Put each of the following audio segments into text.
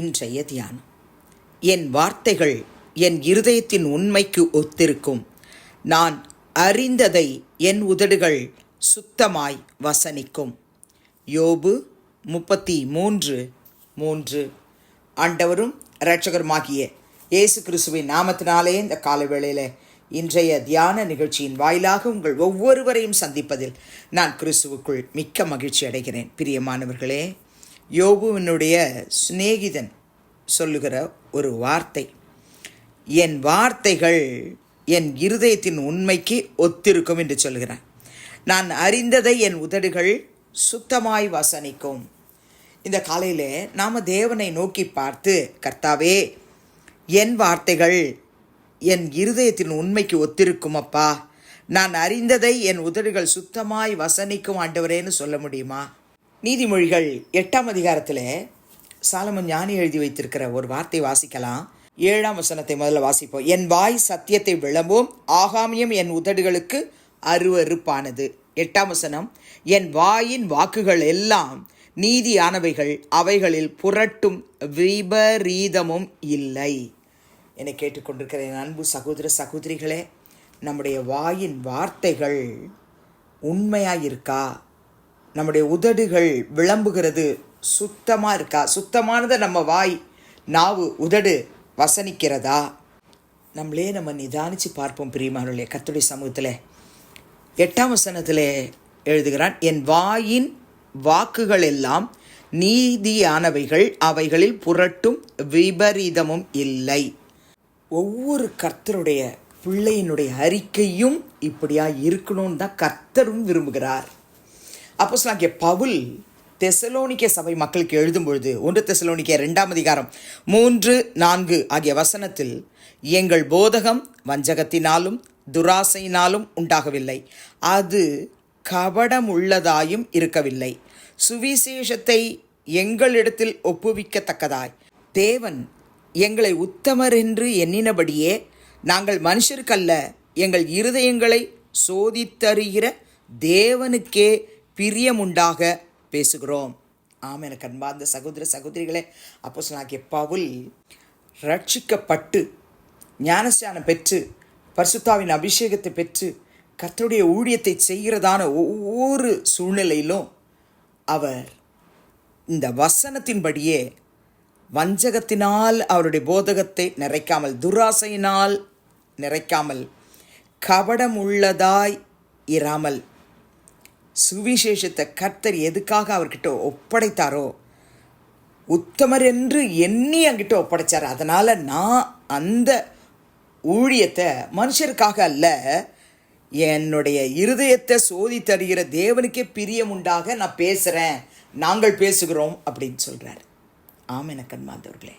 இன்றைய தியானம். என் வார்த்தைகள் என் இருதயத்தின் உண்மைக்கு ஒத்திருக்கும். நான் அறிந்ததை என் உதடுகள் சுத்தமாய் வசனிக்கும். யோபு முப்பத்தி மூன்று. மூன்று ஆண்டவரும் இரட்சகருமாகிய இயேசு கிறிஸ்துவின் நாமத்தினாலே இந்த காலவேளையில் இன்றைய தியான நிகழ்ச்சியின் வாயிலாக உங்கள் ஒவ்வொருவரையும் சந்திப்பதில் நான் கிறிஸ்துவுக்குள் மிக்க மகிழ்ச்சி அடைகிறேன். பிரியமானவர்களே யோபுவினுடைய சிநேகிதன் சொல்லுகிற ஒரு வார்த்தை. என் வார்த்தைகள் என் இருதயத்தின் உண்மைக்கு ஒத்திருக்கும் என்று சொல்கிறான் நான் அறிந்ததை என் உதடுகள் சுத்தமாய் வசனிக்கும். இந்த காலையில் நாம் தேவனை நோக்கி பார்த்து கர்த்தாவே என் வார்த்தைகள் என் இருதயத்தின் உண்மைக்கு ஒத்திருக்கும் அப்பா. நான் அறிந்ததை என் உதடுகள் சுத்தமாய் வசனிக்கும் ஆண்டவரேன்னு சொல்ல முடியுமா? நீதிமொழிகள் எட்டாம் அதிகாரத்தில் சாலமன் ஞானி எழுதி வைத்திருக்கிற ஒரு வார்த்தை வாசிக்கலாம். ஏழாம் வசனத்தை முதல்ல வாசிப்போம். என் வாய் சத்தியத்தை விளம்பும் ஆகாமியம் என் உதடுகளுக்கு அருவருப்பானது. எட்டாம் வசனம். என் வாயின் வாக்குகள் எல்லாம் நீதியானவைகள் அவைகளில் புரட்டும் விபரீதமும் இல்லை. என கேட்டுக்கொண்டிருக்கிற என் அன்பு சகோதர சகோதரிகளே நம்முடைய வாயின் வார்த்தைகள் உண்மையாக இருக்கா நம்முடைய உதடுகள் விளம்புகிறது. சுத்தமாக இருக்கா? சுத்தமானதை நம்ம வாய் நாவு உதடு வசனிக்கிறதா? நம்மளே நம்ம நிதானித்து பார்ப்போம் பிரியமானவர்களே கத்துடைய சமூகத்தில். எட்டாம் வசனத்தில் எழுதுகிறான் என் வாயின் வாக்குகள் எல்லாம் நீதியானவைகள் அவைகளில் புரட்டும் விபரீதமும் இல்லை. ஒவ்வொரு கர்த்தருடைய பிள்ளையினுடைய அறிக்கையும் இப்படியா இருக்கணும்னு தான் கர்த்தரும் விரும்புகிறார். அப்போ சொல்லாங்க பவுல் தெசலோனிக்க சபை மக்களுக்கு எழுதும் பொழுது ஒன்று தெசலோனிக்க ரெண்டாம் அதிகாரம் மூன்று நான்கு ஆகிய வசனத்தில் எங்கள் போதகம் வஞ்சகத்தினாலும் துராசையினாலும் உண்டாகவில்லை. அது கபடம் உள்ளதாயும் இருக்கவில்லை. சுவிசேஷத்தை எங்களிடத்தில் ஒப்புவிக்கத்தக்கதாய். தேவன் எங்களை உத்தமர் என்று எண்ணினபடியே நாங்கள் மனுஷருக்கல்ல எங்கள் இருதயங்களை சோதித்தருகிற தேவனுக்கே பிரியமுண்டாக பேசுகிறோம். ஆம் எனக்கு அன்பார்ந்த சகோதர சகோதரிகளே அப்போ சொன்னாக்கிய பவுல் ரட்சிக்கப்பட்டு ஞானஸ்தானம் பெற்று பரிசுத்தாவின் அபிஷேகத்தை பெற்று கத்தருடைய ஊழியத்தை செய்கிறதான ஒவ்வொரு சூழ்நிலையிலும் அவர் இந்த வசனத்தின்படியே வஞ்சகத்தினால் அவருடைய போதகத்தை நிறைக்காமல் துராசையினால் நிறைக்காமல் கபடம் உள்ளதாய் இராமல் சுவிசேஷத்தை கர்த்தர் எதுக்காக அவர்கிட்ட ஒப்படைத்தாரோ உத்தமர் என்று எண்ணி அங்கிட்ட ஒப்படைச்சார். அதனால் நான் அந்த ஊழியத்தை மனுஷருக்காக அல்ல என்னுடைய இருதயத்தை சோதி தருகிற தேவனுக்கே பிரியம் உண்டாக நான் பேசுகிறேன் நாங்கள் பேசுகிறோம் அப்படின்னு சொல்கிறார் ஆம் என கண்மாந்தவர்களே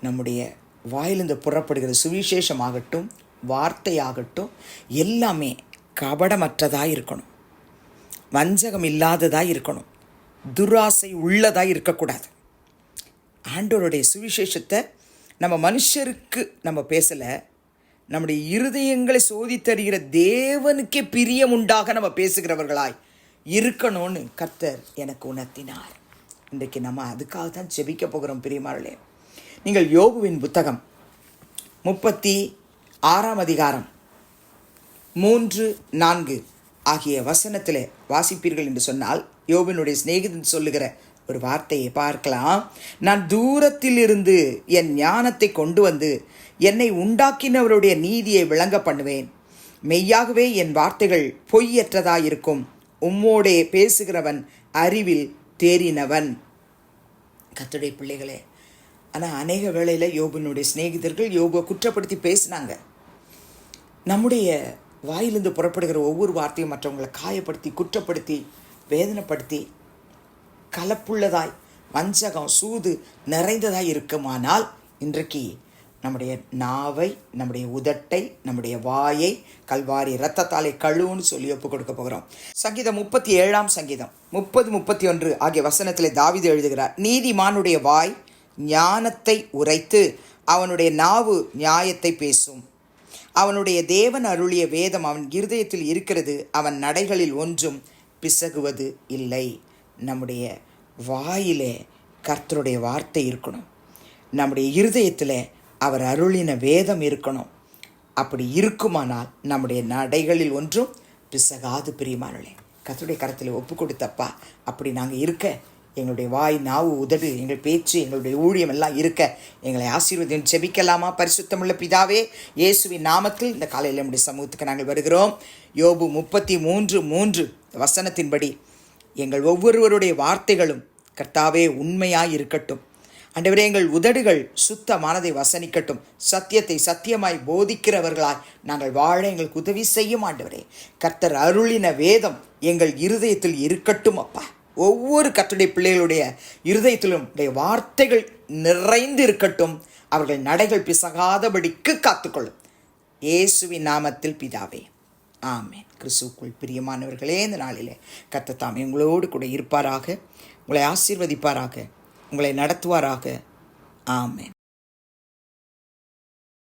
நம்முடைய வாயிலிருந்து புறப்படுகிற சுவிசேஷமாகட்டும் வார்த்தையாகட்டும் எல்லாமே கபடமற்றதாக இருக்கணும் வஞ்சகம் இல்லாததாக இருக்கணும். துராசை உள்ளதாக இருக்கக்கூடாது. ஆண்டோருடைய சுவிசேஷத்தை நம்ம மனுஷருக்கு நம்ம பேசலை. நம்முடைய இருதயங்களை சோதித்தறிகிற தேவனுக்கே பிரியம் உண்டாக நம்ம பேசுகிறவர்களாய் இருக்கணும்னு கர்த்தர் எனக்கு உணர்த்தினார். இன்றைக்கு நம்ம அதுக்காக தான் செபிக்க போகிறோம் பிரியமார்களே நீங்கள் யோகுவின் புத்தகம் முப்பத்தி ஆறாம் அதிகாரம் மூன்று நான்கு. ஆகிய வசனத்தில் வாசிப்பீர்கள் என்று சொன்னால் யோபினுடைய சிநேகிதன் சொல்லுகிற ஒரு வார்த்தையை பார்க்கலாம். நான் தூரத்தில் இருந்து என் ஞானத்தை கொண்டு வந்து என்னை உண்டாக்கினவருடைய நீதியை விளங்க பண்ணுவேன். மெய்யாகவே என் வார்த்தைகள் பொய்யற்றதாயிருக்கும். உம்மோடே பேசுகிறவன் அறிவில் தேறினவன். கத்துடைய பிள்ளைகளே ஆனால் அநேக வேளையில் யோபினுடைய சிநேகிதர்கள் யோபை குற்றப்படுத்தி பேசினாங்க. நம்முடைய வாயிலிருந்து புறப்படுகிற ஒவ்வொரு வார்த்தையும் மற்றவங்களை காயப்படுத்தி குற்றப்படுத்தி வேதனைப்படுத்தி கலப்புள்ளதாய் வஞ்சகம் சூது நிறைந்ததாய் இருக்குமானால் இன்றைக்கு நம்முடைய நாவை நம்முடைய உதட்டை நம்முடைய வாயை கல்வாரி இரத்தத்தாலே கழுவுன்னு சொல்லி ஒப்பு கொடுக்க போகிறோம். சங்கீதம் முப்பத்தி ஏழாம் சங்கீதம். முப்பது முப்பத்தி ஒன்று ஆகிய வசனத்தில் தாவிது எழுதுகிறார் நீதிமானுடைய வாய் ஞானத்தை உரைத்து அவனுடைய நாவு நியாயத்தை பேசும். அவனுடைய தேவன் அருளிய வேதம் அவன் இருதயத்தில் இருக்கிறது அவன் நடைகளில் ஒன்றும் பிசகுவது இல்லை. நம்முடைய வாயிலே கர்த்தருடைய வார்த்தை இருக்கணும். நம்முடைய இருதயத்தில் அவர் அருளின வேதம் இருக்கணும். அப்படி இருக்குமானால் நம்முடைய நடைகளில் ஒன்றும் பிசகாது பிரியமானே கத்துடைய கரத்தில் ஒப்பு கொடுத்தப்பா அப்படி நாங்கள் இருக்க எங்களுடைய வாய் நாவு உதடு எங்கள் பேச்சு எங்களுடைய ஊழியம் எல்லாம் இருக்க எங்களை ஆசீர்வதியம் செபிக்கலாமா பரிசுத்தமுள்ள பிதாவே இயேசுவின் நாமத்தில் இந்த காலையில் நம்முடைய சமூகத்துக்கு நாங்கள் வருகிறோம். யோபு முப்பத்தி மூன்று மூன்று வசனத்தின்படி எங்கள் ஒவ்வொருவருடைய வார்த்தைகளும் கர்த்தாவே உண்மையாக இருக்கட்டும். அண்டவரே எங்கள் உதடுகள் சுத்தமானதை வசனிக்கட்டும். சத்தியத்தை சத்தியமாய் போதிக்கிறவர்களாய் நாங்கள் வாழ எங்களுக்கு உதவி செய்யும் ஆண்டவரே. கர்த்தர் அருளின வேதம் எங்கள் இருதயத்தில் இருக்கட்டும் அப்பா. ஒவ்வொரு கத்துடைய பிள்ளைகளுடைய இருதயத்திலும் உடைய வார்த்தைகள் நிறைந்து இருக்கட்டும். அவர்கள் நடைகள் பிசகாதபடிக்கு காத்துக்கொள்ளும். இயேசுவின் நாமத்தில் பிதாவே ஆமேன். கிறிஸ்துக்குள் பிரியமானவர்களே இந்த நாளிலே கத்தத்தாம் எங்களோடு கூட இருப்பாராக. உங்களை ஆசீர்வதிப்பாராக. உங்களை நடத்துவாராக. ஆமேன்.